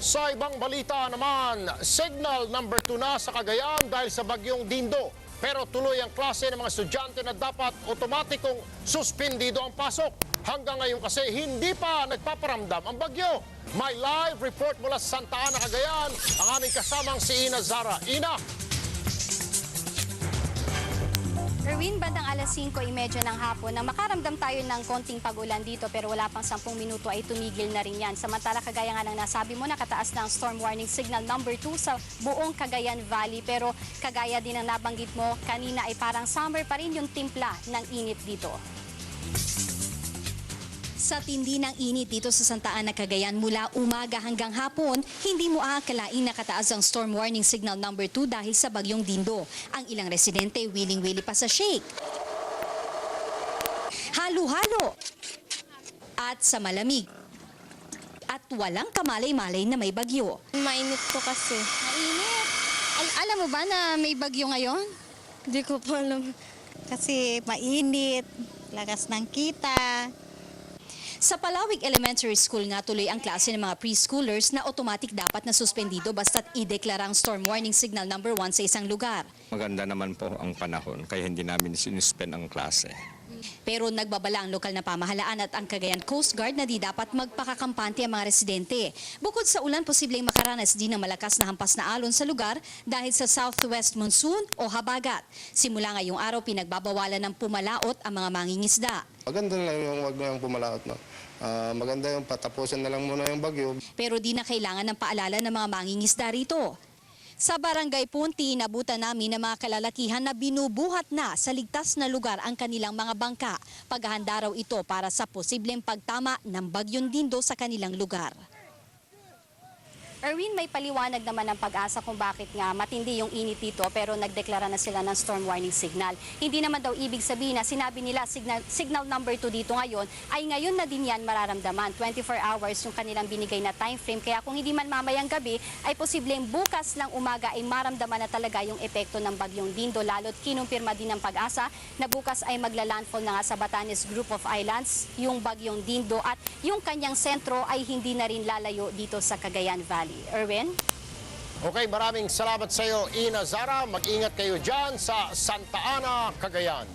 Sa ibang balita naman, signal number 2 na sa Cagayan dahil sa bagyong Dindo. Pero tuloy ang klase ng mga estudyante na dapat otomatikong suspindido ang pasok. Hanggang ngayon kasi hindi pa nagpaparamdam ang bagyo. May live report mula sa Santa Ana, Cagayan, ang aming kasamang si Ina Zara. Ina, Erwin, bandang alas 5.30 ng hapon, nang makaramdam tayo ng konting pagulan dito pero wala pang 10 minuto ay tumigil na rin yan. Samantala, kagaya nga ng nasabi mo, nakataas na ang storm warning signal number 2 sa buong Cagayan Valley. Pero kagaya din ang nabanggit mo, kanina ay parang summer pa rin yung timpla ng init dito. Sa tindi ng init dito sa Santa Ana, Cagayan mula umaga hanggang hapon, hindi mo aakalaing nakataas ang storm warning signal number 2 dahil sa bagyong Dindo. Ang ilang residente willing-willy pa sa shake. Halo-halo. At sa malamig. At walang kamalay-malay na may bagyo. Mainit po kasi. Mainit. alam mo ba na may bagyo ngayon? Hindi ko po alam. Kasi mainit, lakas ng kita. Sa Palawig Elementary School nga tuloy ang klase ng mga preschoolers na automatic dapat na suspendido basta't ideklara ang storm warning signal number 1 sa isang lugar. Maganda naman po ang panahon kaya hindi namin sinuspend ang klase. Pero nagbabala ang lokal na pamahalaan at ang Cagayan Coast Guard na di dapat magpakakampante ang mga residente. Bukod sa ulan, posibleng makaranas din ng malakas na hampas na alon sa lugar dahil sa southwest monsoon o habagat. Simula ngayong araw, pinagbabawalan ng pumalaot ang mga mangingisda. Maganda na lang yung wag na yung pumalaot. No? Ah, maganda yung patapusin na lang muna yung bagyo. Pero di na kailangan ng paalala ng mga mangingisda rito. Sa Barangay Punti, nabutan namin ng mga kalalakihan na binubuhat na sa ligtas na lugar ang kanilang mga bangka. Paghahanda raw ito para sa posibleng pagtama ng bagyong dindo sa kanilang lugar. Erwin, may paliwanag naman ng pag-asa kung bakit nga matindi yung init dito pero nagdeklara na sila ng storm warning signal. Hindi naman daw ibig sabihin na sinabi nila signal, signal number 2 dito ngayon ay ngayon na din yan mararamdaman. 24 hours yung kanilang binigay na time frame. Kaya kung hindi man mamayang gabi ay posibleng bukas lang umaga ay maramdaman na talaga yung epekto ng bagyong Dindo. Lalo't kinumpirma din ng pag-asa na bukas ay maglalandfall na nga sa Batanes Group of Islands yung bagyong Dindo at yung kanyang sentro ay hindi na rin lalayo dito sa Cagayan Valley. Erwin? okay, maraming salamat sa iyo, Ina Zara. Mag-ingat kayo dyan sa Santa Ana, Cagayan.